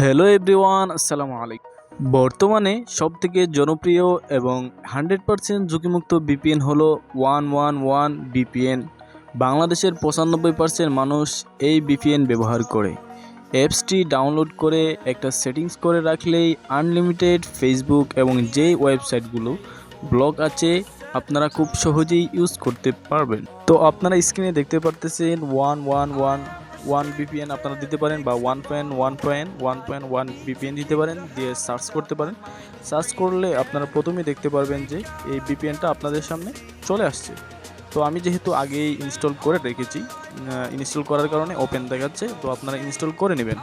Hello everyone, আসসালামু আলাইকুম। বর্তমানে সবথেকে জনপ্রিয় এবং হান্ড্রেড পারসেন্ট ঝুঁকিমুক্ত বিপিএন হলো ওয়ান ওয়ান ওয়ান বিপিএন। বাংলাদেশের পঁচানব্বই পার্সেন্ট মানুষ এই বিপিএন ব্যবহার করে। অ্যাপসটি ডাউনলোড করে একটা সেটিংস করে রাখলেই আনলিমিটেড ফেসবুক এবং যেই ওয়েবসাইটগুলো ব্লগ আছে, আপনারা খুব সহজেই ইউজ করতে পারবেন। তো আপনারা স্ক্রিনে দেখতে পারতেছেন one one one one VPN আপনারা দিতে পারেন বা one point one point one point one VPN দিতে পারেন, দিয়ে সার্চ করতে পারেন। সার্চ করলে আপনারা প্রথমেই দেখতে পারবেন যে এই বিপিএনটা আপনাদের সামনে চলে আসছে। তো আমি যেহেতু আগেই ইনস্টল করে রেখেছি ইনস্টল করার কারণে ওপেন দেখাচ্ছে, তো আপনারা ইনস্টল করে নেবেন।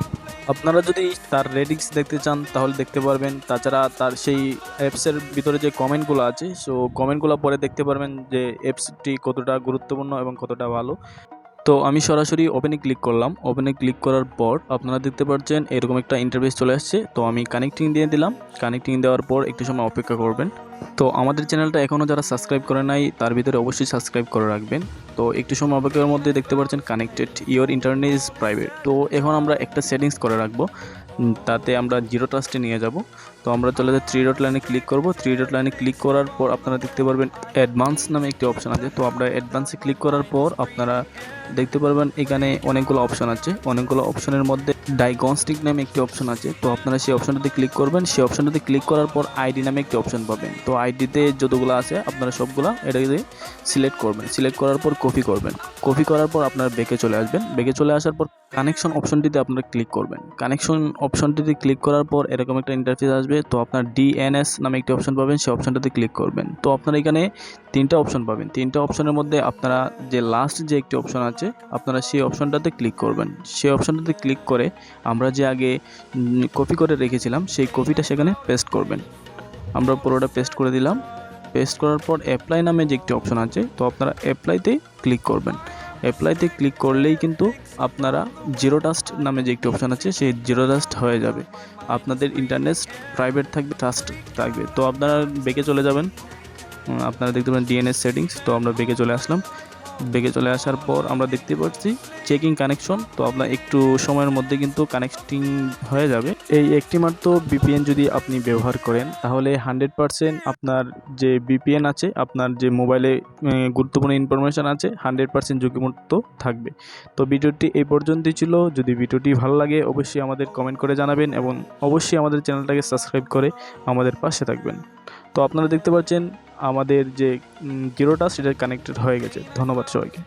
আপনারা যদি তার রেডিংস দেখতে চান, তাহলে দেখতে পারবেন, তাছাড়া তার সেই অ্যাপসের ভিতরে যে কমেন্টগুলো আছে সো কমেন্টগুলো পরে দেখতে পারবেন যে অ্যাপসটি কতটা গুরুত্বপূর্ণ এবং কতটা ভালো। তো আমি সরাসরি ওপেনে ক্লিক করলাম। ওপেনে ক্লিক করার পর আপনারা দেখতে পাচ্ছেন এরকম একটা ইন্টারভেস চলে আসছে। তো আমি কানেক্টিং দিয়ে দিলাম। কানেক্টিং দেওয়ার পর একটু সময় অপেক্ষা করবেন। তো আমাদের চ্যানেলটা এখনও যারা সাবস্ক্রাইব করে নাই, তার ভিতরে অবশ্যই সাবস্ক্রাইব করে রাখবেন। তো একটু সময় অপেক্ষার মধ্যে দেখতে পাচ্ছেন connected your internet is private তো এখন আমরা একটা সেটিংস করে রাখব। তাতে আমরা জিরো ট্রাস্টে নিয়ে যাব। তো আমরা চলে যাই থ্রি ডট লাইনে ক্লিক করব থ্রি ডট লাইনে ক্লিক করার পর আপনারা দেখতে পারবেন অ্যাডভান্স নামে একটি অপশান আছে। তো আমরা অ্যাডভান্সে ক্লিক করার পর আপনারা দেখতে পারবেন এখানে অনেকগুলো অপশান আছে। অনেকগুলো অপশানের মধ্যে ডায়াগনস্টিক নামে একটি অপশন আছে। তো আপনারা সেই অপশনটাতে ক্লিক করবেন। সেই অপশনটাতে ক্লিক করার পর আইডি নামে একটি অপশন পাবেন। তো আইডিতে যতগুলো আছে, আপনারা সবগুলো এটাকে সিলেক্ট করবেন। সিলেক্ট করার পর কপি করবেন। কপি করার পর আপনারা বেকে চলে আসবেন। বেকে চলে আসার পর কানেকশন অপশনটিতে আপনারা ক্লিক করবেন। কানেকশন অপশনটিতে ক্লিক করার পর এরকম একটা ইন্টারফেস আসবে। তো আপনার ডিএনএস নামে একটি অপশন পাবেন। সেই অপশনটাতে ক্লিক করবেন। তো আপনারা এখানে তিনটা অপশন পাবেন। তিনটা অপশনের মধ্যে আপনারা যে লাস্ট যে একটি অপশন আছে, আপনারা সেই অপশনটাতে ক্লিক করবেন। সেই অপশনটাতে ক্লিক করে আমরা যে আগে কপি করে রেখেছিলাম, সেই কপিটা সেখানে পেস্ট করবেন। আমরা পুরোটা পেস্ট করে দিলাম। পেস্ট করার পর অ্যাপ্লাই নামে যে একটি অপশন আছে, তো আপনারা অ্যাপ্লাইতে ক্লিক করবেন। অ্যাপ্লাইতে ক্লিক করলেই কিন্তু আপনারা জিরো ডাস্ট নামে যে একটি অপশন আছে, সেই জিরো ডাস্ট হয়ে যাবে। আপনাদের ইন্টারনেট প্রাইভেট থাকবে ট্রাস্ট থাকবে। তো আপনারা বেগে চলে যাবেন। আপনারা দেখতে পাবেন ডিএনএস সেটিংস তো আমরা বেগে চলে আসলাম। বেগে চলে আসার পর আমরা দেখতে পাচ্ছি চেকিং কানেকশন তো আপনার একটু সময়ের মধ্যে কিন্তু কানেক্টিং হয়ে যাবে। এই একটি মাত্র বিপিএন যদি আপনি ব্যবহার করেন, তাহলে হান্ড্রেড পারসেন্ট আপনার যে বিপিএন আছে, আপনার যে মোবাইলে গুরুত্বপূর্ণ ইনফরমেশান আছে হান্ড্রেড পারসেন্ট ঝুঁকিমুক্ত থাকবে। তো ভিডিওটি এই পর্যন্তই ছিল। যদি ভিডিওটি ভালো লাগে, অবশ্যই আমাদের কমেন্ট করে জানাবেন এবং অবশ্যই আমাদের চ্যানেলটাকে সাবস্ক্রাইব করে আমাদের পাশে থাকবেন। তো আপনারা দেখতে পাচ্ছেন আমাদের যে জিরোটা সেটা কানেক্টেড হয়ে গেছে। ধন্যবাদ সবাইকে।